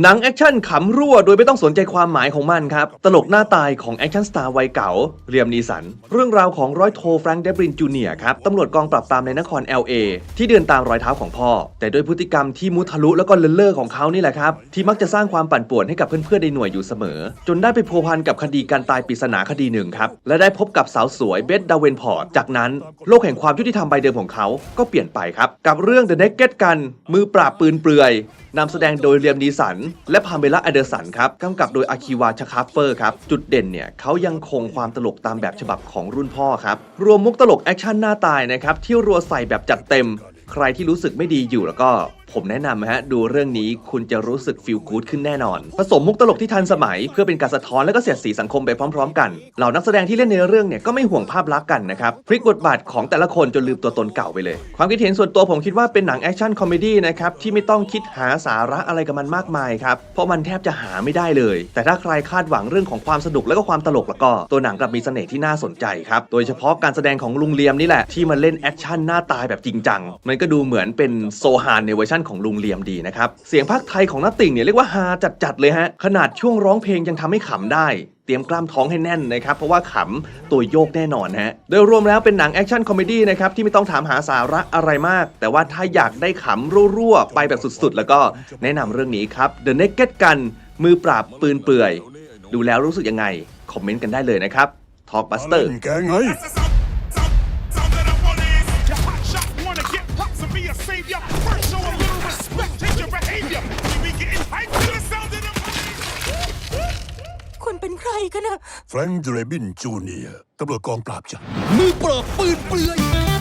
หนังแอคชั่นขำรั่วโดยไม่ต้องสนใจความหมายของมันครับ ตลกหน้าตายของแอคชั่นสตาร์วัยเก่า เรียมนีสัน เรื่องราวของร้อยโทแฟรงค์เดบรินจูเนียครับ ตำรวจกองปราบปรามในนคร LA ที่เดินตามรอยเท้าของพ่อ แต่ด้วยพฤติกรรมที่มุทะลุแล้วก็เลินเล่อของเขานี่แหละครับ ที่มักจะสร้างความปั่นป่วนให้กับเพื่อนๆในหน่วยอยู่เสมอ จนได้ไปพัวพันกับคดีการตายปริศนาคดีหนึ่งครับและได้พบกับสาวสวยเบธดาเวนพอร์ตจากนั้นโลกแห่งความยุติธรรมใบเดิมของเขาก็เปลี่ยนไปครับกับเรื่อง The Naked Gun มือปราบปืนเปลือย นำแสดงโดยเรียมนีสัน และพาเมล่าอเดอร์สันครับกำกับโดยอาคิวาชคาฟเฟอร์ครับ จุดเด่นเนี่ยเขายังคงความตลกตามแบบฉบับของรุ่นพ่อครับ รวมมุกตลกแอคชั่นหน้าตายนะครับ ที่รัวใส่แบบจัดเต็ม ใครที่รู้สึกไม่ดีอยู่แล้วก็ ผมแนะนำนะฮะดูเรื่องนี้คุณจะรู้สึกฟีลกู๊ดขึ้นแน่นอน ผสมมุกตลกที่ทันสมัย เพื่อเป็นการสะท้อนและก็เสียดสีสังคมไปพร้อมๆ กัน เหล่านักแสดงที่เล่นในเรื่องเนี่ยก็ไม่ห่วงภาพลักษณ์กันนะครับพลิกบทบาทของแต่ละคนจนลืมตัวตนเก่าไปเลย ความคิดเห็นส่วนตัวผมคิดว่าเป็นหนังแอคชั่นคอมเมดี้นะครับที่ไม่ต้องคิดหาสาระอะไรกับมันมากมายครับเพราะมันแทบจะหาไม่ได้เลย แต่ถ้าใครคาดหวังเรื่องของความสนุกและก็ความตลกแล้วก็ตัวหนังกลับมีเสน่ห์ที่น่าสนใจครับโดยเฉพาะการแสดงของลุงเลียมนี่แหละที่มาเล่นแอคชั่นหน้าตายแบบจริงจังมันก็ดูเหมือนเป็นโซฮานในเวอร์ชันของลุงเหลี่ยมดีนะครับ เสียงภาคไทยของน้าติ่งเนี่ยเรียกว่าฮาจัดๆเลยฮะ ขนาดช่วงร้องเพลงยังทำให้ขำได้ เตรียมกล้ามท้องให้แน่นนะครับ เพราะว่าขำตัวโยกแน่นอนฮะ โดยรวมแล้วเป็นหนังแอคชั่นคอมเมดี้นะครับ ที่ไม่ต้องถามหาสาระอะไรมาก แต่ว่าถ้าอยากได้ขำรั่วๆ ไปแบบสุดๆ แล้วก็แนะนำเรื่องนี้ครับ The Naked Gun มือปราบปืนเปื่อย ดูแล้วรู้สึกยังไง คอมเมนต์กันได้เลยนะครับ Talkbuster get pops and be a savior. First, show a little respect, change your behavior. We be getting hyped to the sound of the police. คุณเป็นใครกันอะแฟรงค์เดรบินจูเนียร์ตำรวจกองปราบจ้ะมือปราบปืนเปลือย